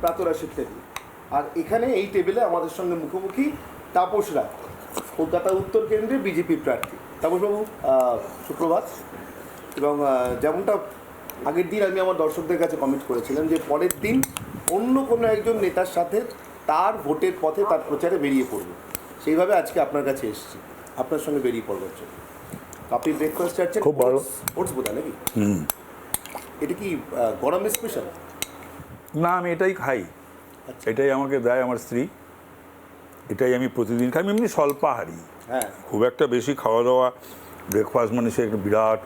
প্রাতরাশের table আর এখানে এই টেবিলে আমাদের সঙ্গে মুখোমুখি তাপস রায় কলকাতা উত্তর কেন্দ্রে বিজেপি প্রার্থী। তাপসবাবু সুপ্রভাত। এবং যেমনটা আগের দিন আমি আমার দর্শকদের কাছে কমেন্ট করেছিলাম যে পরের দিন অন্য কোনো একজন নেতার সাথে তার ভোটের পথে তার প্রচারে বেরিয়ে পড়বে। সেইভাবে আজকে আপনার কাছে এসেছি। আপনার সঙ্গে বেরিয়ে পড়বার জন্য। আপনি ব্রেকফাস্ট চাচ্ছেন? খুব ভালো। ওটস বোধ হয় নাকি এটা কি গরমের স্পেশাল না আমি এটাই খাই। আচ্ছা। এটাই আমাকে দেয় আমার স্ত্রী। এটাই আমি প্রতিদিন খাই আমি এমনি স্বল্পাহারি। হ্যাঁ। খুব একটা বেশি খাওয়া দাওয়া ব্রেকফাস্ট মানে সে একটা বিরাট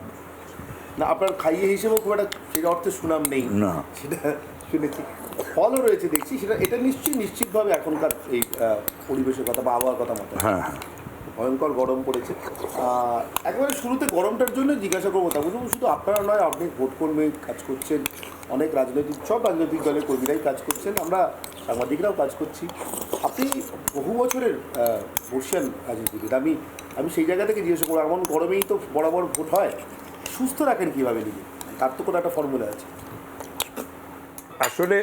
না আপনার খাইয়ে হিসেবেও খুব একটা সেই অর্থে সুনাম নেই। না। সেটা শুনেছি। ফলও রয়েছে দেখছি সেটা এটা নিশ্চয়ই নিশ্চিতভাবে এখনকার এই পরিবেশের কথা বা আবহাওয়ার কথা মতো। হ্যাঁ হ্যাঁ। ভয়ঙ্কর গরম পড়েছে। একেবারে শুরুতে গরমটার জন্য জিজ্ঞাসা করব তা বলব শুধু আপনারা নয়, আপনি ভোট কর্মী কাজ করছেন, অনেক রাজনৈতিক, সব রাজনৈতিক দলের কর্মীরাই কাজ করছেন, আমরা সাংবাদিকরাও কাজ করছি। আপনি বহু বছরের বর্ষিয়ান রাজনীতিবিদ আমি আমি সেই জায়গা থেকে জিজ্ঞাসা করব, এমন গরমেই তো বরাবর ভোট হয়, সুস্থ রাখেন কীভাবে নিজে? তার তো কোনো একটা ফর্মুলা আছে। আসলে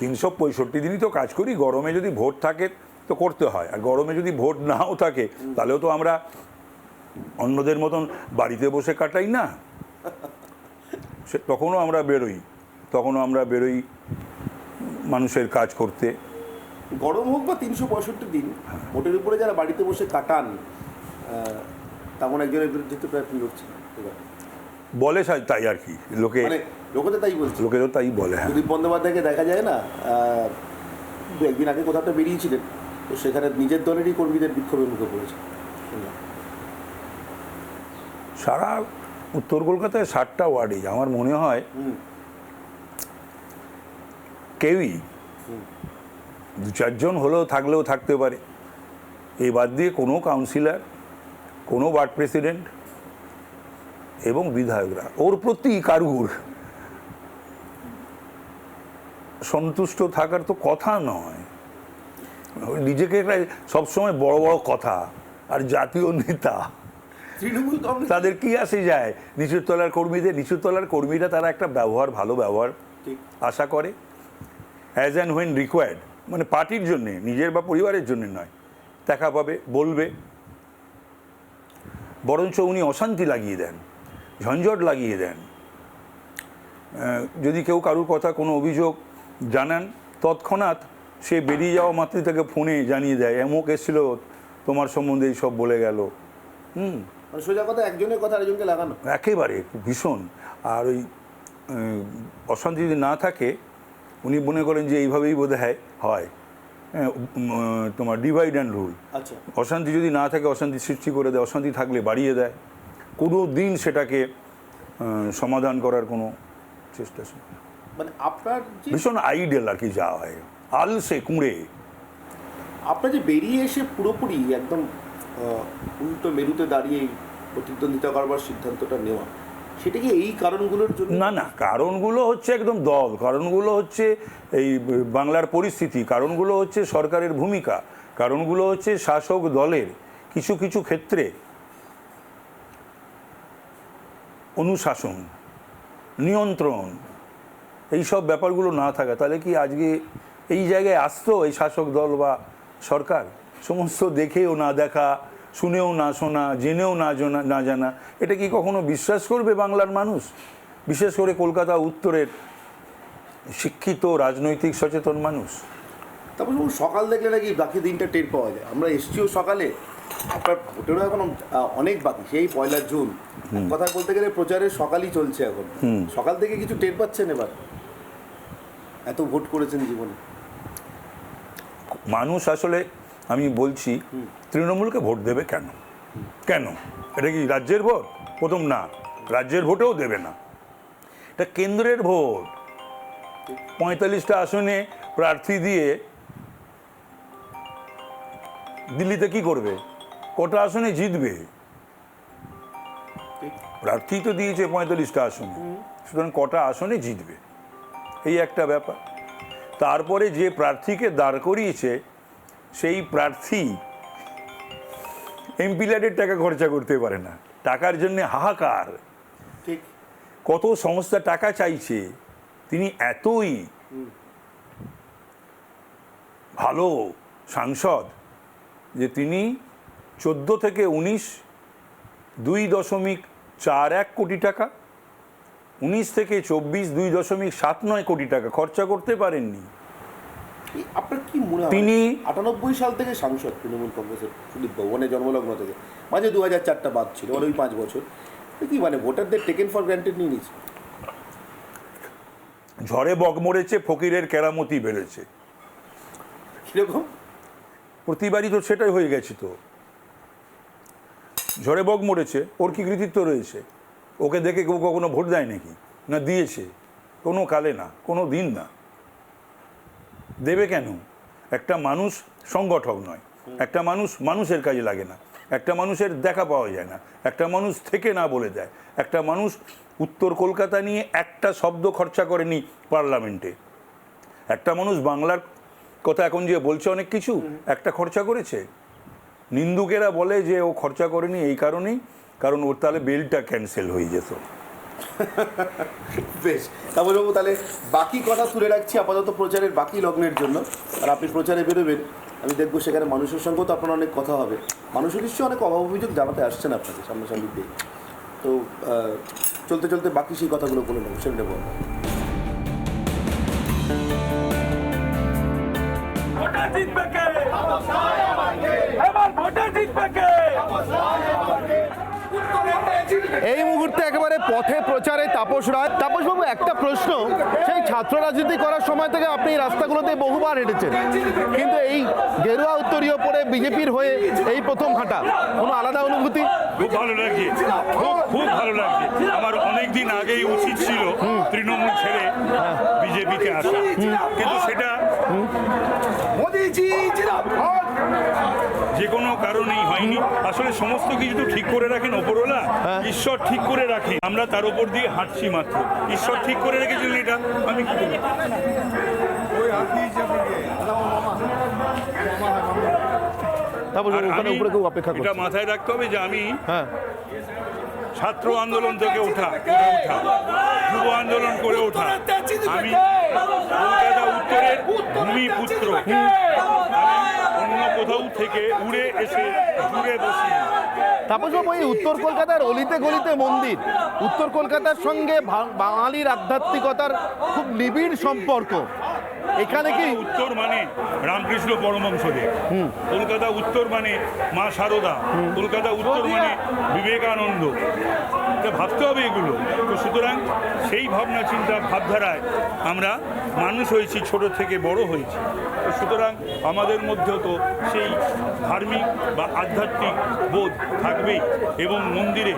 তিনশো পঁয়ষট্টি দিনই তো কাজ করি, গরমে যদি ভোট থাকে তো করতে হয়। আর গরমে যদি ভোট নাও থাকে তাহলেও তো আমরা অন্যদের মতন বাড়িতে বসে কাটাই না। সে তখনও আমরা বেরোই। তখনও আমরা বেরোই মানুষের কাজ করতে। গরম হোক বা তিনশো পঁয়ষট্টি দিন ভোটের উপরে যারা বাড়িতে বসে কাটান তেমন একজনের বিরুদ্ধে তো লড়ছে এবার। বলে তাই আর কি। লোকে মানে লোকে তো তাই বলছে। লোকে তো তাই বলে হ্যাঁ। বন্দ্যোপাধ্যায়কে দেখা যায় না দু একদিন আগে কোথাও বেরিয়েছিলেন। তো সেখানে নিজের দলেরই কর্মীদের বিক্ষোভের মুখে পড়েছে। সারা উত্তর কলকাতায় ষাটটা ওয়ার্ডেই আমার মনে হয় কেউই দু চারজন হলেও থাকলেও থাকতে পারে। এই বাদ দিয়ে কোনো কাউন্সিলর কোনো ওয়ার্ড প্রেসিডেন্ট এবং বিধায়করা ওর প্রতি কারুর সন্তুষ্ট থাকার তো কথা নয়। নিজেকে একটা সবসময় বড় বড় কথা আর জাতীয় নেতা। তৃণমূল কংগ্রেস। তাদের কি আসে যায়? নিচুর তলার কর্মীদের নিচুর তলার কর্মীরা তারা একটা ব্যবহার ভালো ব্যবহার আশা করে। অ্যাজ অ্যান্ড হোয়েন রিকোয়ার্ড মানে পার্টির জন্যে নিজের বা পরিবারের জন্য নয়। দেখা পাবে বলবে। বরঞ্চ উনি অশান্তি লাগিয়ে দেন ঝঞ্ঝট লাগিয়ে দেন। যদি কেউ কারুর কথা কোনো অভিযোগ জানান তৎক্ষণাৎ সে বেরিয়ে যাওয়া মাত্রই তাকে ফোনে জানিয়ে দেয় এমক এসেছিল তোমার সম্বন্ধে এই সব বলে গেল। হুম। মানে সোজা কথা একজনের কথা আরেকজনকে লাগানো। একেবারে ভীষণ। আর ওই অশান্তি যদি না থাকে উনি মনে করেন যে এইভাবেই বোধ হয়। হয় হ্যাঁ, তোমার ডিভাইড অ্যান্ড রুল আচ্ছা। অশান্তি যদি না থাকে অশান্তি সৃষ্টি করে দেয় অশান্তি থাকলে বাড়িয়ে দেয়। কোনো দিন সেটাকে সমাধান করার কোনো চেষ্টা মানে আপনার ভীষণ আইডিয়াল আর কি যা হয়। আলসে কুঁড়ে। আপনার যে বেরিয়ে এসে পুরোপুরি একদম উল্টো মেরুতে দাঁড়িয়ে প্রতিদ্বন্দ্বিতা করবার সিদ্ধান্তটা নেওয়া সেটা কি এই কারণগুলোর জন্য? না না কারণগুলো হচ্ছে একদম দল কারণগুলো হচ্ছে এই বাংলার পরিস্থিতি কারণগুলো হচ্ছে সরকারের ভূমিকা কারণগুলো হচ্ছে শাসক দলের কিছু কিছু ক্ষেত্রে অনুশাসন নিয়ন্ত্রণ এইসব ব্যাপারগুলো না থাকা তাহলে কি আজকে এই জায়গায় আসতো এই শাসক দল বা সরকার? সমস্ত দেখেও না দেখা শুনেও না শোনা জেনেও না জানা না জানা। এটা কি কখনো বিশ্বাস করবে বাংলার মানুষ? বিশেষ করে কলকাতা উত্তরের শিক্ষিত রাজনৈতিক সচেতন মানুষ। তারপর সকাল দেখলে নাকি বাকি দিনটা টের পাওয়া যায়। আমরা এসছিও সকালে। আপনার ভোটেরও এখন অনেক বাকি সেই পয়লা জুন। কথা বলতে গেলে প্রচারের সকালই চলছে এখন। সকাল থেকে কিছু টের পাচ্ছেন এবার? এত ভোট করেছেন জীবনে। মানুষ আসলে আমি বলছি তৃণমূলকে ভোট দেবে কেন? কেন? এটা কি রাজ্যের ভোট? প্রথম না রাজ্যের ভোটেও দেবে না। এটা কেন্দ্রের ভোট। পঁয়তাল্লিশটা আসনে প্রার্থী দিয়ে দিল্লিতে কি করবে? কটা আসনে জিতবে? প্রার্থী তো দিয়েছে পঁয়তাল্লিশটা আসনে। সুতরাং কটা আসনে জিতবে? এই একটা ব্যাপার। তারপরে যে প্রার্থীকে দাঁড় করিয়েছে সেই প্রার্থী এমপি ল্যাডের টাকা খরচা করতে পারে না। টাকার জন্য হাহাকার। ঠিক। কত সংস্থা টাকা চাইছে তিনি এতই ভালো সাংসদ যে তিনি চোদ্দ থেকে উনিশ দুই দশমিক চার এক কোটি টাকা উনিশ থেকে চব্বিশ দুই দশমিক সাত নয় কোটি টাকা খরচা করতে পারেননি। আপনার কি মনে হয়? তিনি- আটানব্বই সাল থেকে সাংসদ তৃণমূল কংগ্রেসের সুদীপ বাবু মানে জন্মলগ্ন থেকে। মাঝে দু হাজার চারটা বাদ ছিল মানে ওই পাঁচ বছর। কি মানে ভোটারদের টেকেন ফর গ্রান্টেড নিয়ে নিচ্ছে ঝড়ে বক মরেছে ফকিরের কেরামতি বেড়েছে। কীরকম? প্রতিবারই তো সেটাই হয়ে গেছে তো। ঝড়ে বক মরেছে ওর কি কৃতিত্ব রয়েছে? ওকে দেখে কেউ কখনো ভোট দেয় নাকি? না দিয়েছে। কোনো কালে না কোনো দিন না। দেবে কেন? একটা মানুষ সংগঠক নয়। একটা মানুষ মানুষের কাজে লাগে না। একটা মানুষের দেখা পাওয়া যায় না। একটা মানুষ থেকে না বলে দেয়। একটা মানুষ উত্তর কলকাতা নিয়ে একটা শব্দ খরচা করেনি পার্লামেন্টে। একটা মানুষ বাংলার কথা এখন যে বলছে অনেক কিছু একটা খরচা করেছে। নিন্দুকেরা বলে যে ও খরচা করেনি এই কারণেই। কারণ ওর তাহলে বেলটা ক্যান্সেল হয়ে যেত। বেশ তাপসবাবু তাহলে বাকি কথা তুলে রাখছি আপাতত প্রচারের বাকি লগ্নের জন্য। আর আপনি প্রচারে বেরোবেন আমি দেখব সেখানে মানুষের সঙ্গেও তো আপনার অনেক কথা হবে। মানুষের নিশ্চয়ই অনেক অভাব অভিযোগ জানাতে আসছেন আপনাকে সামনাসামনি। দিয়ে তো চলতে চলতে বাকি সেই কথাগুলো বলে নেব সেটা নেব। ভোটার জিতবে কে? এবার ভোটার জিতবে কে? এই মুহূর্তে একেবারে পথে প্রচারে তাপস রায়। তাপসবাবু একটা প্রশ্ন সেই ছাত্র রাজনীতি করার সময় থেকে আপনি রাস্তাগুলোতে বহুবার হেঁটেছেন। কিন্তু এই গেরুয়া উত্তরীয় পরে বিজেপির হয়ে এই প্রথম হাঁটা কোনো আলাদা অনুভূতি? খুব ভালো লাগছে। খুব খুব ভালো লাগছে। আমার অনেক দিন আগেই উচিত ছিল তৃণমূল ছেড়ে বিজেপিকে আসা। কিন্তু সেটা যে কোনো কারণেই হয়নি। আসলে সমস্ত কিছু তো ঠিক করে রাখেন ওপরওয়ালা ঈশ্বর ঠিক করে রাখেন। আমরা তার উপর দিয়ে হাঁটছি মাত্র। ঈশ্বর ঠিক করে রেখেছিলেন এটা? আমি কি করব তাপস ওখানে উপরে কেউ অপেক্ষা এটা মাথায় রাখতে হবে যে আমি হ্যাঁ। ছাত্র আন্দোলন থেকে ওঠা ওঠা যুব আন্দোলন করে ওঠা। আমি কলকাতা উত্তরের ভূমিপুত্র। কোথাও থেকে উড়ে এসে জুড়ে বসি। তাপসবাবু এই উত্তর কলকাতার অলিতে গলিতে মন্দির। উত্তর কলকাতার সঙ্গে বাঙালির আধ্যাত্মিকতার খুব নিবিড় সম্পর্ক। এখানে কি উত্তর মানে রামকৃষ্ণ পরমহংসদেব। কলকাতা উত্তর মানে মা সারদা। কলকাতা উত্তর মানে বিবেকানন্দ। এটা ভাবতে হবে এগুলো। তো সুতরাং সেই ভাবনা চিন্তা ভাবধারায় আমরা মানুষ হয়েছি ছোট থেকে বড় হয়েছি। তো সুতরাং আমাদের মধ্যেও তো সেই ধার্মিক বা আধ্যাত্মিক বোধ থাকবেই এবং মন্দিরে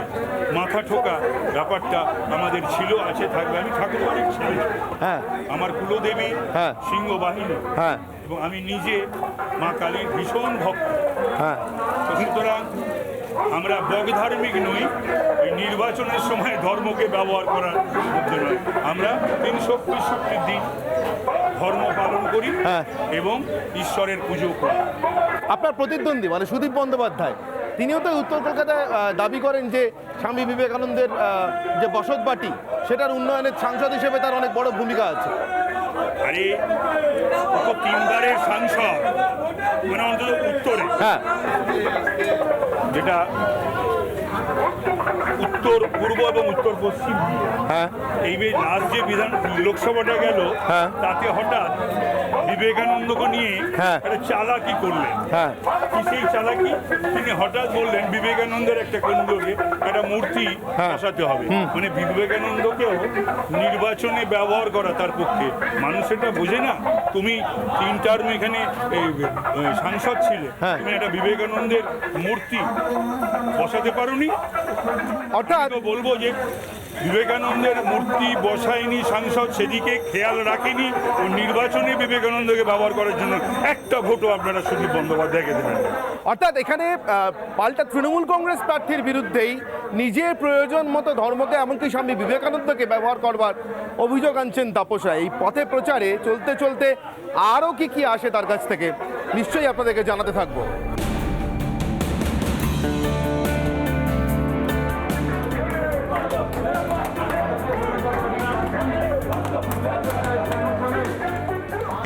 মাথা ঠোকা ব্যাপারটা আমাদের ছিল আছে থাকবে। আমি ঠাকুর অনেক ছেলে। হ্যাঁ। আমার কুলদেবী হ্যাঁ। সিংহ বাহিনী হ্যাঁ। এবং আমি নিজে মা কালীর ভীষণ ভক্ত। হ্যাঁ। তো সুতরাং আমরা বগ ধার্মিক নই নির্বাচনের সময় ধর্মকে ব্যবহার করার মধ্যে নয়। আমরা তিনশো পঁয়ষট্টির দিন ধর্ম পালন করি হ্যাঁ। এবং ঈশ্বরের পুজো করি। আপনার প্রতিদ্বন্দ্বী মানে সুদীপ বন্দ্যোপাধ্যায় তিনিও তো উত্তর কলকাতায় দাবি করেন যে স্বামী বিবেকানন্দের যে বসতবাটি সেটার উন্নয়নের সাংসদ হিসেবে তার অনেক বড় ভূমিকা আছে। আরে তো তিনবারের সাংসদ মানে অন্তত উত্তরে। হ্যাঁ। যেটা উত্তর পূর্ব এবং উত্তর পশ্চিম হ্যাঁ। এই লাস্ট যে বিধান লোকসভাটা গেল হ্যাঁ। তাতে হঠাৎ বিবেকানন্দকে নিয়ে হ্যাঁ। একটা চালাকি করলেন। হ্যাঁ। সেই চালাকি? তিনি হঠাৎ বললেন বিবেকানন্দের একটা কেন্দ্রকে একটা মূর্তি হ্যাঁ। বসাতে হবে। মানে বিবেকানন্দকেও নির্বাচনে ব্যবহার করা তার পক্ষে। মানুষ এটা বোঝে না? তুমি তিন টার্ম এখানে সাংসদ ছিলে। হ্যাঁ। তুমি একটা বিবেকানন্দের মূর্তি বসাতে পারোনি? অর্থাৎ বলব যে বিবেকানন্দের মূর্তি বসায়নি সাংসদ, সেদিকে খেয়াল রাখেনি ও নির্বাচনে বিবেকানন্দকে ব্যবহার করার জন্য একটা ভোটও আপনারা সুদীপ বন্দ্যোপাধ্যায়কে দেবেন অর্থাৎ এখানে পাল্টা তৃণমূল কংগ্রেস প্রার্থীর বিরুদ্ধেই নিজের প্রয়োজন মতো ধর্মকে, এমনকি স্বামী বিবেকানন্দকে ব্যবহার করবার অভিযোগ আনছেন তাপস এই পথে প্রচারে চলতে চলতে আরও কি কি আসে তার কাছ থেকে, নিশ্চয়ই আপনাদেরকে জানাতে থাকব।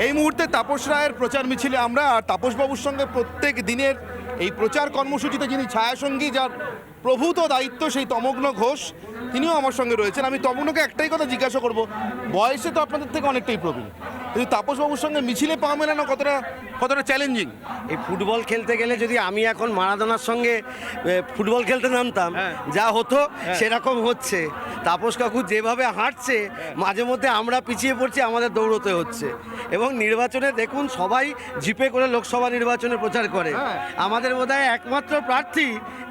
এই মুহূর্তে তাপস রায়ের প্রচার মিছিলে আমরা আর তাপসবাবুর সঙ্গে প্রত্যেক দিনের এই প্রচার কর্মসূচিতে যিনি ছায়াসঙ্গী, যার প্রভূত দায়িত্ব সেই তমগ্ন ঘোষ, তিনিও আমার সঙ্গে রয়েছেন। আমি তমগ্নকে একটাই কথা জিজ্ঞাসা করব, বয়সে তো আপনাদের থেকে অনেকটাই প্রবীণ। কিন্তু তাপসবাবুর সঙ্গে মিছিলে পা মেলানো কতটা কতটা চ্যালেঞ্জিং এই ফুটবল খেলতে গেলে যদি আমি এখন মারাদোনার সঙ্গে ফুটবল খেলতে নামতাম হ্যাঁ। যা হতো সেরকম হচ্ছে। তাপস কাকু যেভাবে হাঁটছে মাঝে মধ্যে আমরা পিছিয়ে পড়ছি আমাদের দৌড়তে হচ্ছে। এবং নির্বাচনে দেখুন সবাই জিপে করে লোকসভা নির্বাচনে প্রচার করে। হ্যাঁ। আমাদের বোধহয় একমাত্র প্রার্থী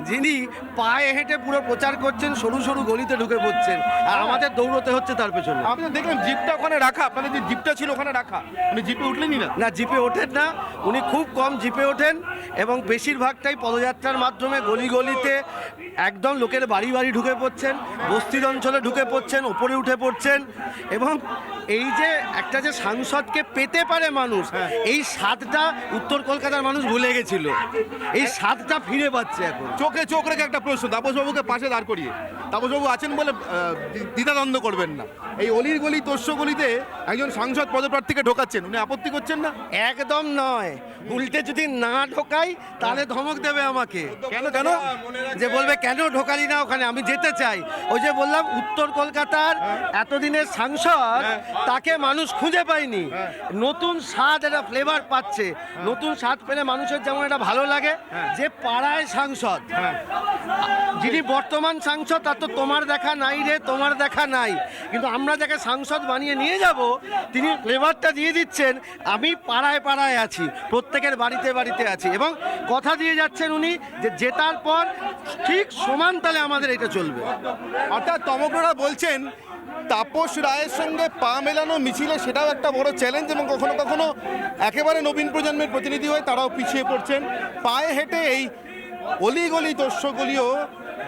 যিনি পায়ে হেঁটে পুরো প্রচার করছেন সরু সরু গলিতে ঢুকে পড়ছেন। আর আমাদের দৌড়তে হচ্ছে তার পেছনে। আপনি তো দেখলাম জিপটা ওখানে রাখা আপনাদের যে জিপটা ছিল ওখানে রাখা উনি জিপে উঠলেনই না। না জিপে ওঠেন না। উনি খুব কম জিপে ওঠেন এবং বেশিরভাগটাই পদযাত্রার মাধ্যমে গলি গলিতে একদম লোকের বাড়ি বাড়ি ঢুকে পড়ছেন বস্তির অঞ্চলে ঢুকে পড়ছেন ওপরে উঠে পড়ছেন এবং এই যে একটা যে সাংসদকে পেতে পারে মানুষ এই স্বাদটা উত্তর কলকাতার মানুষ ভুলে গেছিল। এই স্বাদটা ফিরে পাচ্ছে এখন। চোখে চোখ রেখে একটা প্রশ্ন তাপসবাবুকে পাশে দাঁড় করিয়ে। তাপসবাবু আছেন বলে দ্বিধাদ্বন্দ্ব করবেন না। এই অলির গলি তস্য গলিতে একজন সাংসদ পদপ্রার্থীকে ঢোকাচ্ছেন উনি আপত্তি করছেন না? একদম নয়। উল্টে যদি না ঢোকাই তাহলে ধমক দেবে আমাকে। কেন কেন? যে বলবে কেন ঢোকালি না ওখানে? আমি যেতে চাই। ওই যে বললাম উত্তর কলকাতার এতদিনের সাংসদ তাকে মানুষ খুঁজে পায়নি। নতুন স্বাদ একটা ফ্লেভার পাচ্ছে। নতুন স্বাদ পেলে মানুষের যেমন এটা ভালো লাগে। যে পাড়ায় সাংসদ যিনি বর্তমান সাংসদ তার তো তোমার দেখা নাই রে তোমার দেখা নাই। কিন্তু আমরা যাকে সাংসদ বানিয়ে নিয়ে যাব তিনি ফ্লেভারটা দিয়ে দিচ্ছেন, আমি পাড়ায় পাড়ায় আছি, প্রত্যেকের বাড়িতে বাড়িতে আছি। এবং কথা দিয়ে যাচ্ছেন উনি যে জেতার পর ঠিক সমান তালে আমাদের এটা চলবে। অর্থাৎ তমগ্নরা বলছেন, তাপস রায়ের সঙ্গে পা মেলানো মিছিলে সেটাও একটা বড় চ্যালেঞ্জ এবং কখনো কখনো একেবারে নবীন প্রজন্মের প্রতিনিধি হয়ে তারাও পিছিয়ে পড়ছেন। পায়ে হেঁটে এই অলিগলি দস্যগুলিও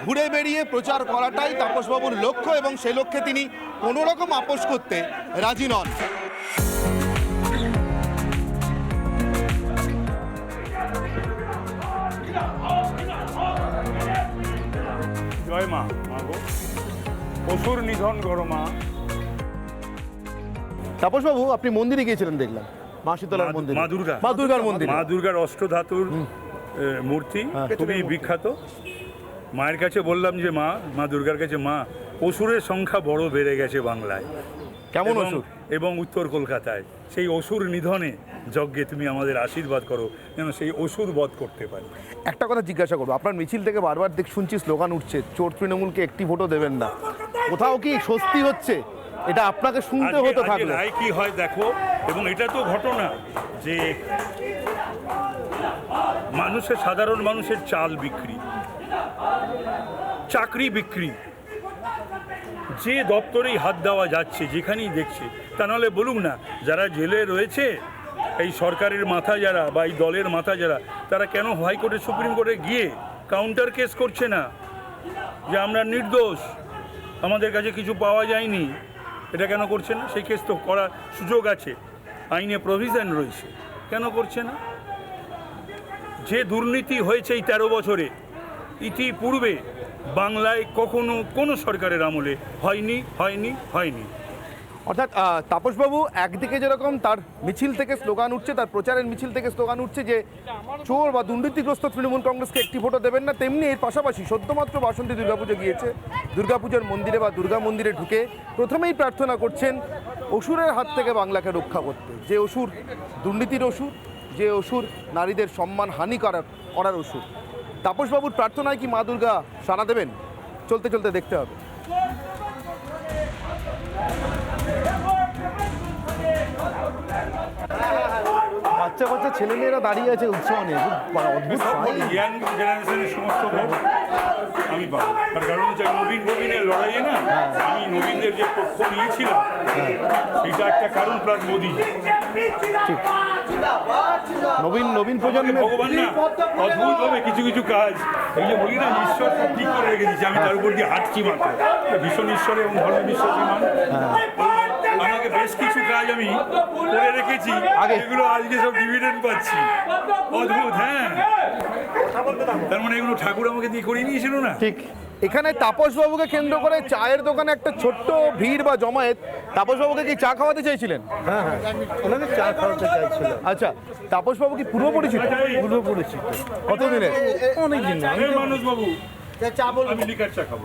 ঘুরে বেরিয়ে প্রচার করাটাই তাপসবাবুর লক্ষ্য এবং সে লক্ষ্যে তিনি কোনো রকম আপোষ করতে রাজি নন। জয় মা মা গো। অসুর নিধন করো মা। তাপসবাবু আপনি মন্দিরে গিয়েছিলেন দেখলাম। মা শীতলার মন্দির। মা দুর্গা। মা দুর্গার মন্দির। মা দুর্গার অষ্টধাতুর মূর্তি হ্যাঁ। খুবই বিখ্যাত। মায়ের কাছে বললাম যে মা মা দুর্গার কাছে মা অসুরের সংখ্যা বড় বেড়ে গেছে বাংলায়। কেমন অসুর? এবং উত্তর কলকাতায়। সেই অসুর নিধনে যজ্ঞে তুমি আমাদের আশীর্বাদ করো যেন সেই অসুর বধ করতে পারি। একটা কথা জিজ্ঞাসা করব আপনার মিছিল থেকে বারবার দেখ শুনছি স্লোগান উঠছে চোর তৃণমূলকে একটি ভোটও দেবেন না। কোথাও কি স্বস্তি হচ্ছে? এটা আপনাকে শুনতে হতে থাকলে। রায় কি হয় দেখো এবং এটা তো ঘটনা যে মানুষের সাধারণ মানুষের চাল বিক্রি চাকরি বিক্রি যে দপ্তরেই হাত দেওয়া যাচ্ছে যেখানেই দেখছে তা নাহলে বলুক না যারা জেলে রয়েছে এই সরকারের মাথা যারা বা এই দলের মাথা যারা, তারা কেন হাইকোর্টে সুপ্রিম কোর্টে গিয়ে কাউন্টার কেস করছে না? যে আমরা নির্দোষ, আমাদের কাছে কিছু পাওয়া যায়নি, এটা কেন করছে না? সেই কেস তো করার সুযোগ আছে, আইনে প্রভিশন রয়েছে, কেন করছে না? যে দুর্নীতি হয়েছে এই তেরো বছরে, ইতিপূর্বে বাংলায় কখনো কোনো সরকারের আমলে হয়নি হয়নি হয়নি। অর্থাৎ তাপসবাবু একদিকে যেরকম তার মিছিল থেকে স্লোগান উঠছে, তার প্রচারের মিছিল থেকে স্লোগান উঠছে যে চোর বা দুর্নীতিগ্রস্ত তৃণমূল কংগ্রেসকে একটি ভোটও দেবেন না, তেমনি এর পাশাপাশি সদ্যমাত্র বাসন্তী দুর্গাপুজো গিয়েছে। দুর্গাপুজোর মন্দিরে বা দুর্গা মন্দিরে ঢুকে প্রথমেই প্রার্থনা করছেন অসুরের হাত থেকে বাংলাকে রক্ষা করতে। যে অসুর দুর্নীতির অসুর, যে অসুর নারীদের সম্মান হানি করার করার অসুর। তাপসবাবুর প্রার্থনায় কি মা দুর্গা সাড়া দেবেন? চলতে চলতে দেখতে হবে। বাচ্চা বাচ্চা ছেলেমেয়েরা দাঁড়িয়ে আছে উৎসব নিয়ে খুব অদ্ভুত ইয়াং জেনারেশনের সমস্ত ভোট আমি পাবো। তার কারণ হচ্ছে নবীন নবীনের লড়াইয়ে না আমি নবীনদের যে পক্ষ নিয়েছিলাম সেটা একটা কারণ প্লাস মোদী। নবীন নবীন প্রজন্মের ভগবান না অদ্ভুত হবে কিছু কিছু কাজ। এই যে বলি না ঈশ্বর ঠিক করে রেখে দিচ্ছে আমি তার উপর দিয়ে হাঁটছি মাত্র। ভীষণ ঈশ্বরে এবং ধর্ম বিশ্বাসী মানুষ। আমাকে বেশ কিছু কাজ আমি করে রেখেছি। এগুলো আজকে সব ডিভিডেন্ড পাচ্ছি। অদ্ভুত হ্যাঁ। তার মানে এগুলো ঠাকুর আমাকে দিয়ে করিয়ে নিয়েছিল না? ঠিক। এখানে তাপসবাবুকে কেন্দ্র করে চায়ের দোকানে একটা ছোট্ট ভিড় বা জমায়েত। তাপসবাবুকে কি চা খাওয়াতে চাইছিলেন? হ্যাঁ হ্যাঁ। ওনাকে চা খাওয়াতে চাইছিল। আচ্ছা তাপসবাবু কি পূর্ব পরিচিত পুরো পরিচিত কতদিনের? অনেক দিন মানুষ বাবু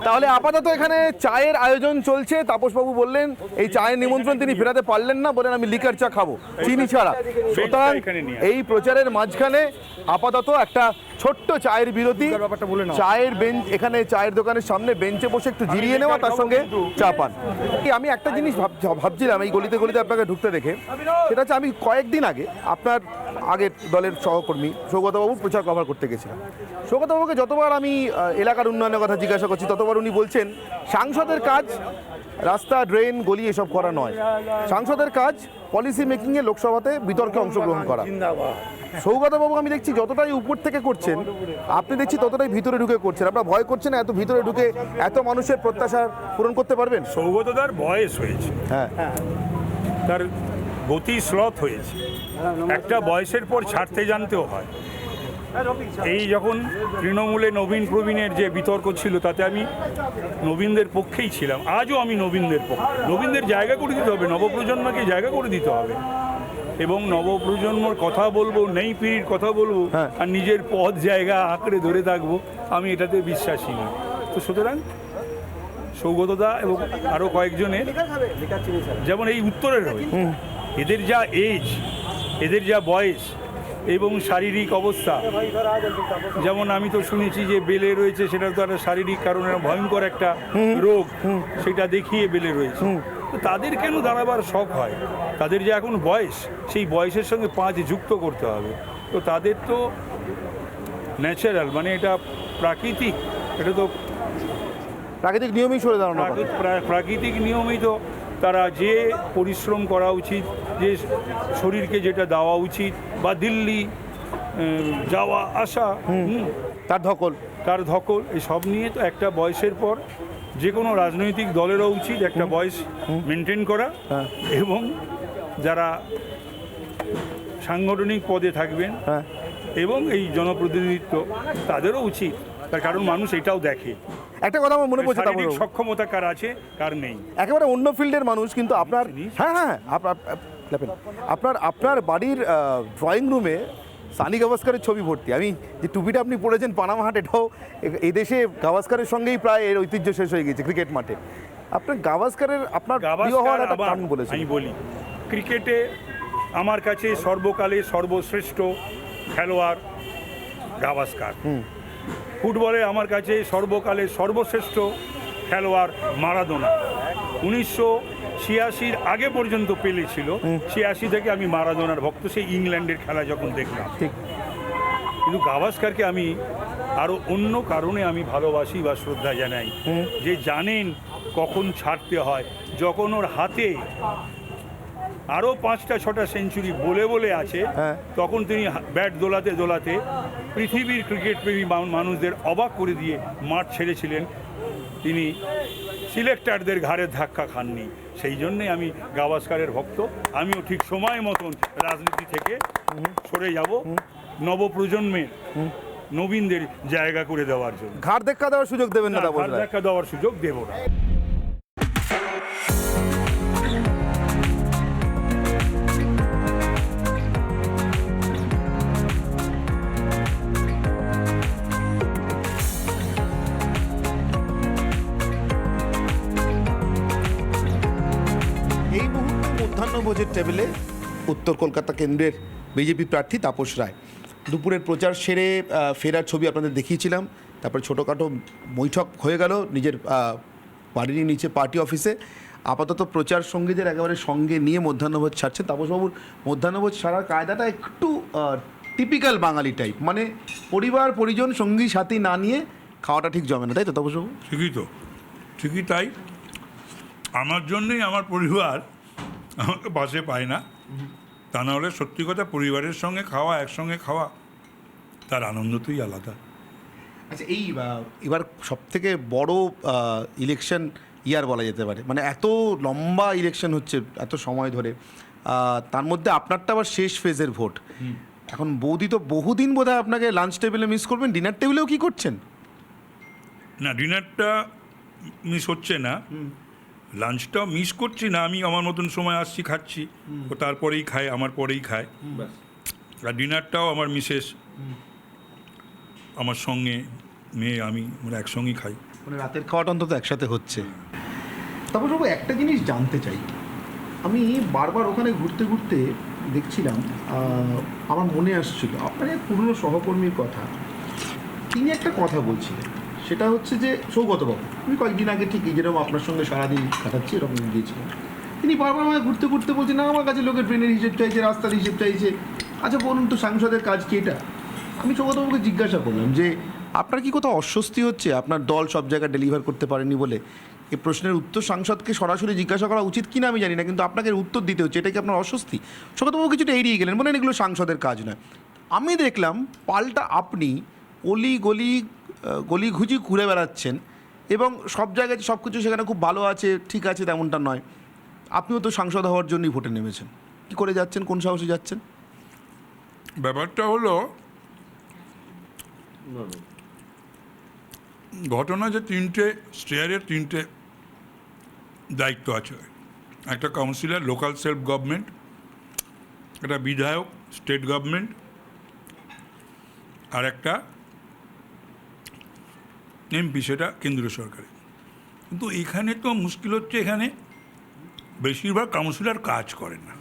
তাহলে আপাতত এখানে চায়ের আয়োজন চলছে। তাপসবাবু বললেন এই চায়ের নিমন্ত্রণ তিনি ফেরাতে পারলেন না বলেন আমি লিকার চা খাব। চিনি ছাড়া। সুতরাং। এই প্রচারের মাঝখানে আপাতত একটা ছোট্ট চায়ের বিরতি। চায়ের বেঞ্চ এখানে চায়ের দোকানের সামনে বেঞ্চে বসে একটু জিরিয়ে নেওয়া তার সঙ্গে চা পান। আমি একটা জিনিস ভাব- ভাবছিলাম এই গলিতে গলিতে আপনাকে ঢুকতে দেখে। সেটা হচ্ছে আমি কয়েকদিন আগে আপনার আগের দলের সহকর্মী সৌগতবাবু প্রচার কভার করতে গেছিলাম। সৌগতবাবুকে যতবার আমি এলাকার উন্নয়নের কথা জিজ্ঞাসা করছি ততবার উনি বলছেন সাংসদের কাজ রাস্তা ড্রেন গলি এসব করা নয়। সাংসদের কাজ পলিসি মেকিংয়ে লোকসভাতে বিতর্কে অংশগ্রহণ করা। সৌগতবাবু আমি দেখছি যতটাই উপর থেকে করছেন আপনি দেখছি ততটাই ভিতরে ঢুকে করছেন। আপনার ভয় করছেন এত ভিতরে ঢুকে এত মানুষের প্রত্যাশা পূরণ করতে পারবেন? সৌগতদার বয়স হয়েছে। হ্যাঁ। তার গতি স্লথ হয়েছে। একটা বয়সের পর ছাড়তে জানতেও হয়। এই যখন তৃণমূলে নবীন প্রবীণের যে বিতর্ক ছিল তাতে আমি নবীনদের পক্ষেই ছিলাম। আজও আমি নবীনদের পক্ষে নবীনদের জায়গা করে দিতে হবে নবপ্রজন্মকে জায়গা করে দিতে হবে। এবং নবপ্রজন্মর কথা বলব নেই পিড়ির কথা বলব হ্যাঁ। আর নিজের পথ জায়গা আঁকড়ে ধরে থাকব আমি এটাতে বিশ্বাসী নই। তো সুতরাং সৌগতদা এবং আরও কয়েকজনের যেমন এই উত্তরের এদের যা এজ এদের যা বয়স এবং শারীরিক অবস্থা। যেমন আমি তো শুনেছি যে বেলে রয়েছে সেটা তো একটা শারীরিক কারণে ভয়ঙ্কর একটা রোগ সেটা দেখিয়ে বেলে রয়েছে। তো তাদের কেন দাঁড়াবার শখ হয়? তাদের যে এখন বয়স সেই বয়সের সঙ্গে পাঁচ যুক্ত করতে হবে। তো তাদের তো ন্যাচারাল মানে এটা প্রাকৃতিক এটা তো প্রাকৃতিক নিয়মেই সরে দাঁড়ানো প্রাকৃতিক নিয়মেই তো তারা যে পরিশ্রম করা উচিত যে শরীরকে যেটা দেওয়া উচিত বা দিল্লি যাওয়া আসা হুম, তার ধকল। তার ধকল এই সব নিয়ে তো একটা বয়সের পর যে কোনো রাজনৈতিক দলেরও উচিত একটা বয়স মেনটেন করা হ্যাঁ। এবং যারা সাংগঠনিক পদে থাকবেন হ্যাঁ। এবং এই জনপ্রতিনিধিত্ব তাদেরও উচিত। তার কারণ মানুষ এটাও দেখে। একটা কথা আমার মনে পড়ছে শারীরিক তারপরে সক্ষমতা কার আছে? কার নেই। একেবারে অন্য ফিল্ডের মানুষ কিন্তু আপনার হ্যাঁ হ্যাঁ হ্যাঁ, আপনার আপনার আপনার বাড়ির ড্রয়িং রুমে সানি গাভাস্কারের ছবি ভর্তি। আমি যে টুপিটা আপনি পড়েছেন পানামা হাট এটাও এ- এই দেশে গাভাস্কারের সঙ্গেই প্রায় এর ঐতিহ্য শেষ হয়ে গেছে ক্রিকেট মাঠে। আপনার গাভাস্কারের আপনার প্রিয় হওয়ার একটা কারণ বলেছেন। আমি বলি ক্রিকেটে আমার কাছে সর্বকালে সর্বশ্রেষ্ঠ খেলোয়াড় গাভাস্কার। ফুটবলে আমার কাছে সর্বকালে সর্বশ্রেষ্ঠ খেলোয়াড় মারাদোনা। উনিশশো ছিয়াশির আগে পর্যন্ত পেলে ছিল। ছিয়াশি থেকে আমি মারাদোনার ভক্ত সেই ইংল্যান্ডের খেলা যখন দেখলাম। ঠিক। কিন্তু গাভাস্কারকে আমি আরও অন্য কারণে আমি ভালোবাসি বা শ্রদ্ধা জানাই। যে জানেন কখন ছাড়তে হয় যখন ওর হাতে আরও পাঁচটা ছটা সেঞ্চুরি বলে বলে আছে হ্যাঁ। তখন তিনি ব্যাট দোলাতে দোলাতে পৃথিবীর ক্রিকেট প্রেমী মানুষদের অবাক করে দিয়ে মাঠ ছেড়েছিলেন। তিনি সিলেক্টারদের ঘাড়ে ধাক্কা খাননি। সেই জন্যে আমি গাভাস্কারের ভক্ত। আমিও ঠিক সময় মতন রাজনীতি থেকে সরে যাব নবপ্রজন্মের নবীনদের জায়গা করে দেওয়ার জন্য। ঘাট দেখা দেওয়ার সুযোগ দেবেন না রায়। ধাক্কা দেওয়ার সুযোগ দেব না। মধ্যাহ্নভোজের টেবিলে উত্তর কলকাতা কেন্দ্রের বিজেপি প্রার্থী তাপস রায়। দুপুরের প্রচার সেরে ফেরার ছবি আপনাদের দেখিয়েছিলাম। তারপরে ছোটোখাটো বৈঠক হয়ে গেল নিজের বাড়ির নিচে পার্টি অফিসে। আপাতত প্রচার সঙ্গীদের একেবারে সঙ্গে নিয়ে মধ্যাহ্নভোজ ছাড়ছেন তাপসবাবুর। মধ্যাহ্নভোজ ছাড়ার কায়দাটা একটু টিপিক্যাল বাঙালি টাইপ মানে পরিবার, পরিজন, সঙ্গী, সাথী না নিয়ে খাওয়াটা ঠিক জমে না, তাই তো তাপসবাবু? ঠিকই তো। ঠিকই তাই। আমার জন্যই আমার পরিবার আমাকে বাসে পায় না। তা না হলে সত্যি কথা পরিবারের সঙ্গে খাওয়া একসঙ্গে খাওয়া তার আনন্দতেই আলাদা। আচ্ছা এই এবার সব থেকে বড় ইলেকশন ইয়ার বলা যেতে পারে। মানে এত লম্বা ইলেকশন হচ্ছে এত সময় ধরে। তার মধ্যে আপনারটা আবার শেষ ফেজের ভোট এখন বৌদি তো বহুদিন বোধহয় আপনাকে লাঞ্চ টেবিলে মিস করবেন ডিনার টেবিলেও কি করছেন? না ডিনারটা মিস হচ্ছে না। লাঞ্চটাও মিস করছি না আমি আমার মতন সময় আসছি খাচ্ছি। ও তারপরেই খায় আমার পরেই খায়। আর ডিনারটাও আমার মিসেস আমার সঙ্গে মেয়ে আমি আমরা একসঙ্গেই খাই। মানে রাতের খাওয়াটা অন্তত একসাথে হচ্ছে। তারপর বাবু একটা জিনিস জানতে চাই। আমি বারবার ওখানে ঘুরতে ঘুরতে দেখছিলাম আমার মনে আসছিল আপনার এক পুরনো সহকর্মীর কথা। তিনি একটা কথা বলছিলেন। সেটা হচ্ছে যে সৌগতবাবু, আমি কয়েকদিন আগে ঠিক যেরকম আপনার সঙ্গে সারাদিন কাটাচ্ছি, এরকম গিয়েছিলাম। তিনি বারবার আমাকে ঘুরতে ঘুরতে বলছেন, না, আমার কাছে লোকের ট্রেনের হিসেব চাইছে, রাস্তার হিসেব চাইছে। আচ্ছা বলুন তো, সাংসদের কাজ কি এটা? আমি সৌগতবাবুকে জিজ্ঞাসা করলাম যে, আপনার কি কোথাও অস্বস্তি হচ্ছে? আপনার দল সব জায়গায় ডেলিভার করতে পারেনি বলে? এই প্রশ্নের উত্তর সাংসদকে সরাসরি জিজ্ঞাসা করা উচিত কিনা আমি জানি না, কিন্তু আপনাকে উত্তর দিতে হচ্ছে, এটা কি আপনার অস্বস্তি? সৌগতবাবু কিছুটা এড়িয়ে গেলেন বলেন এগুলো সাংসদের কাজ নয়। আমি দেখলাম, পাল্টা আপনি অলি গলি আহ, গলি ঘুজি ঘুরে বেড়াচ্ছেন এবং সব জায়গায় সব কিছু সেখানে খুব ভালো আছে ঠিক আছে তেমনটা নয়। আপনিও তো সাংসদ হওয়ার জন্যই ভোটে নেমেছেন। কি করে যাচ্ছেন? কোন সাহসে যাচ্ছেন? ব্যাপারটা হলো ঘটনা যে তিনটে স্টেয়ারের তিনটে দায়িত্ব আছে। একটা কাউন্সিলর লোকাল সেলফ গভর্নমেন্ট একটা বিধায়ক স্টেট গভর্নমেন্ট আর একটা সেটা কেন্দ্রীয় সরকারে কিন্তু এখানে তো মুশকিল হচ্ছে এখানে বেশিরভাগ কাউন্সিলর কাজ করে না।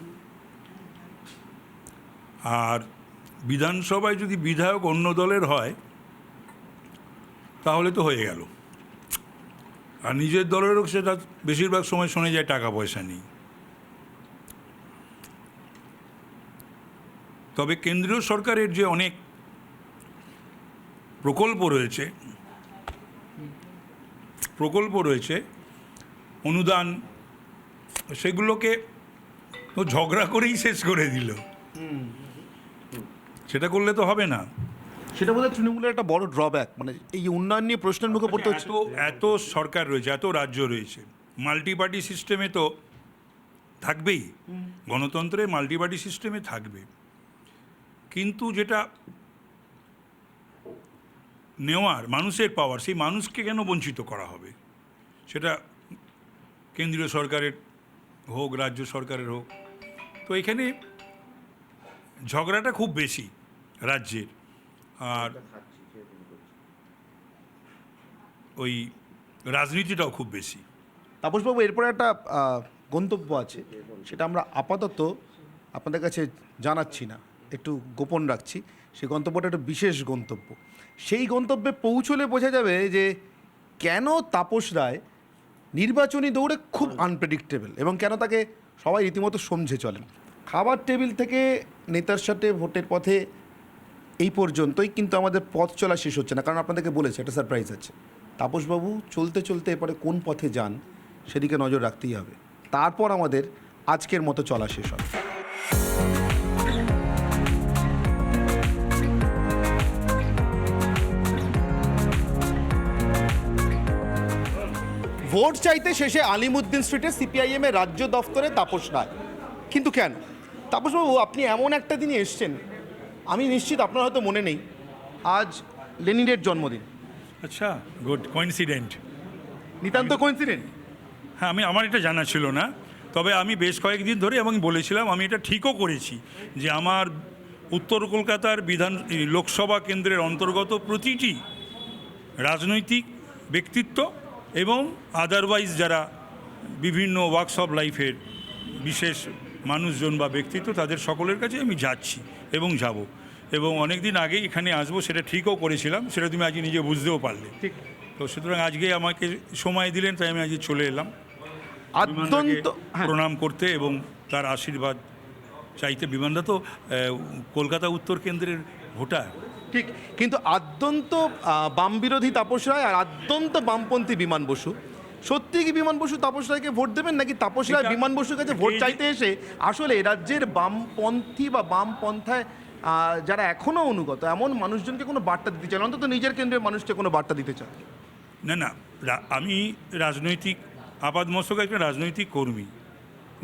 আর বিধানসভায় যদি বিধায়ক অন্য দলের হয়, তাহলে তো হয়ে গেল। আর নিজের দলেরও সেটা বেশিরভাগ সময় শোনা যায় টাকা পয়সা নেই তবে কেন্দ্রীয় সরকারের যে অনেক প্রকল্প রয়েছে প্রকল্প রয়েছে অনুদান সেগুলোকে তো ঝগড়া করেই শেষ করে দিল। সেটা করলে তো হবে না। সেটা বোধহয় তৃণমূলের একটা বড় ড্রব্যাক মানে এই উন্নয়ন নিয়ে প্রশ্নের মুখে পড়তে হচ্ছে। এত এত সরকার রয়েছে এত রাজ্য রয়েছে মাল্টি পার্টি সিস্টেমে তো থাকবেই। গণতন্ত্রে মাল্টি পার্টি সিস্টেমে থাকবে। কিন্তু যেটা নেওয়ার, মানুষের পাওয়ার, সেই মানুষকে কেন বঞ্চিত করা হবে? সেটা কেন্দ্রীয় সরকারের হোক, রাজ্য সরকারের হোক। তো এখানে ঝগড়াটা খুব বেশি রাজ্যের। আর ওই রাজনীতিটাও খুব বেশি। তাপসবাবু, এরপরে একটা গন্তব্য আছে। সেটা আমরা আপাতত আপনাদের কাছে জানাচ্ছি না। একটু গোপন রাখছি। সেই গন্তব্যটা একটা বিশেষ গন্তব্য। সেই গন্তব্যে পৌঁছলে বোঝা যাবে যে কেন তাপস রায় নির্বাচনী দৌড়ে খুব আনপ্রেডিক্টেবল এবং কেন তাকে সবাই রীতিমতো সমঝে চলেন। খাবার টেবিল থেকে নেতার সাথে ভোটের পথে এই পর্যন্তই কিন্তু আমাদের পথ চলা শেষ হচ্ছে না। কারণ আপনাদেরকে বলেছে, একটা সারপ্রাইজ আছে। তাপসবাবু চলতে চলতে এরপরে কোন পথে যান সেদিকে নজর রাখতেই হবে। তারপর আমাদের আজকের মতো চলা শেষ হবে। ভোট চাইতে শেষে আলিমুদ্দিন স্ট্রিটে সিপিআইএম এর রাজ্য দফতরে তাপস রায়। কিন্তু কেন? তাপসবাবু আপনি এমন একটা দিনে এসছেন। আমি নিশ্চিত আপনার হয়তো মনে নেই। আজ লেনিনের জন্মদিন। আচ্ছা গুড কোইন্সিডেন্ট নিতান্ত কোইন্সিডেন্ট হ্যাঁ আমি আমার এটা জানা ছিল না। তবে আমি বেশ কয়েকদিন ধরে এবং বলেছিলাম আমি এটা ঠিকও করেছি যে আমার উত্তর কলকাতার বিধান লোকসভা কেন্দ্রের অন্তর্গত প্রতিটি রাজনৈতিক ব্যক্তিত্ব এবং আদারওয়াইজ যারা বিভিন্ন ওয়ার্কস অফ লাইফের বিশেষ মানুষজন বা ব্যক্তিত্ব তাদের সকলের কাছে আমি যাচ্ছি এবং যাব। এবং অনেক দিন আগে এখানে আসব সেটা ঠিকও করেছিলাম সেটা তুমি আজকে নিজে বুঝতেও পারলে। ঠিক। তো সুতরাং আজকে আমাকে সময় দিলেন তাই আমি আজকে চলে এলাম। অত্যন্ত হ্যাঁ। প্রণাম করতে এবং তার আশীর্বাদ চাইতে। বিমানদা তো কলকাতা উত্তর কেন্দ্রের ভোটার। ঠিক কিন্তু আদ্যন্ত বাম বিরোধী তাপস রায় আর আদ্যন্ত বামপন্থী বিমান বসু। সত্যি কি বিমান বসু তাপস রায়কে ভোট দেবেন নাকি তাপস রায় বিমান বসুর কাছে ভোট চাইতে এসে আসলে রাজ্যের বামপন্থী বা বামপন্থায় যারা এখনও অনুগত এমন মানুষজনকে কোনো বার্তা দিতে চান? অন্তত নিজের কেন্দ্রের মানুষকে কোনো বার্তা দিতে চান? না না আমি রাজনৈতিক আপাদ মস্তক একটা রাজনৈতিক কর্মী।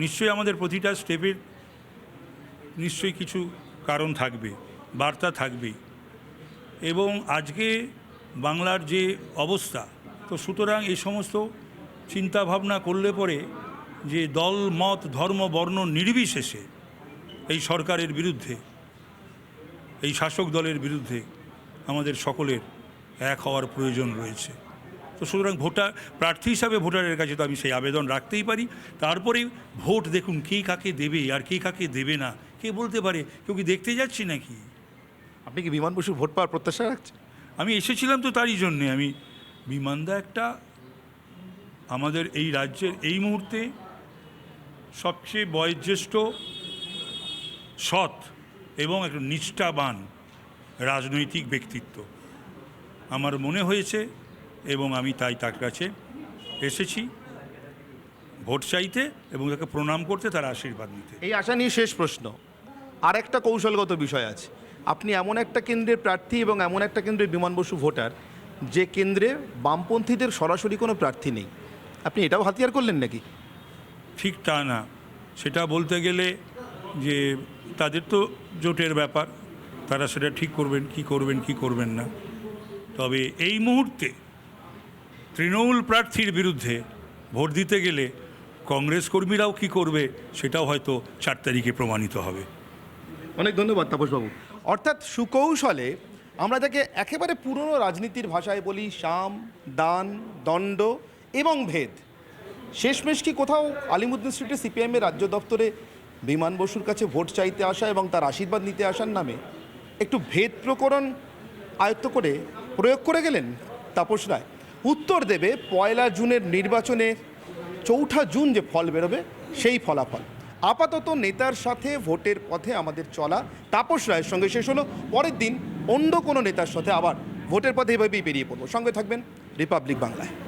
নিশ্চয়ই আমাদের প্রতিটা স্টেপের নিশ্চয়ই কিছু কারণ থাকবে। বার্তা থাকবেই এবং আজকে বাংলার যে অবস্থা, তো সুতরাং এই সমস্ত চিন্তা ভাবনা করলে পরে যে দল, মত, ধর্ম, বর্ণ নির্বিশেষে এই সরকারের বিরুদ্ধে, এই শাসক দলের বিরুদ্ধে আমাদের সকলের এক হওয়ার প্রয়োজন রয়েছে। তো সুতরাং ভোটার, প্রার্থী হিসাবে ভোটারের কাছে তো আমি সেই আবেদন রাখতেই পারি। তারপরে ভোট দেখুন কে কাকে দেবে আর কে কাকে দেবে না, কে বলতে পারে? কেউ কি দেখতে যাচ্ছি নাকি? আপনি কি বিমান বসু ভোট পাওয়ার প্রত্যাশা রাখছেন? আমি এসেছিলাম তো তারই জন্যে। আমি বিমানদা একটা আমাদের এই রাজ্যের এই মুহূর্তে সবচেয়ে বয়োজ্যেষ্ঠ সৎ এবং একটা নিষ্ঠাবান রাজনৈতিক ব্যক্তিত্ব। আমার মনে হয়েছে এবং আমি তাই তার কাছে এসেছি ভোট চাইতে এবং তাকে প্রণাম করতে তার আশীর্বাদ নিতে। এই আশা নিয়ে শেষ প্রশ্ন। আর একটা কৌশলগত বিষয় আছে। আপনি এমন একটা কেন্দ্রের প্রার্থী এবং এমন একটা কেন্দ্রের বিমান বসু ভোটার যে কেন্দ্রে বামপন্থীদের সরাসরি কোনো প্রার্থী নেই। আপনি এটাও হাতিয়ার করলেন নাকি? ঠিক তা না। সেটা বলতে গেলে যে তাদের তো জোটের ব্যাপার তারা সেটা ঠিক করবেন কি করবেন কি করবেন না। তবে এই মুহূর্তে তৃণমূল প্রার্থীর বিরুদ্ধে ভোট দিতে গেলে কংগ্রেস কর্মীরাও কি করবে সেটাও হয়তো চার তারিখে প্রমাণিত হবে। অনেক ধন্যবাদ তাপসবাবু। অর্থাৎ সুকৌশলে আমরা যাকে একেবারে পুরনো রাজনীতির ভাষায় বলি সাম, দান, দণ্ড এবং ভেদ। শেষমেশ কি কোথাও আলিমুদ্দিন স্ট্রিটে সিপিএমের রাজ্য দপ্তরে বিমান বসুর কাছে ভোট চাইতে আসা এবং তার আশীর্বাদ নিতে আসার নামে একটু ভেদ প্রকরণ আয়ত্ত করে প্রয়োগ করে গেলেন তাপস রায়। উত্তর দেবে পয়লা জুনের নির্বাচনে চৌঠা জুন যে ফল বেরোবে, সেই ফলাফল। আপাতত নেতার সাথে ভোটের পথে আমাদের চলা তাপস রায়ের সঙ্গে শেষ হলো। পরের দিন অন্য কোনো নেতার সাথে আবার ভোটের পথে এভাবেই বেরিয়ে পড়ব। সঙ্গে থাকবেন রিপাবলিক বাংলায়।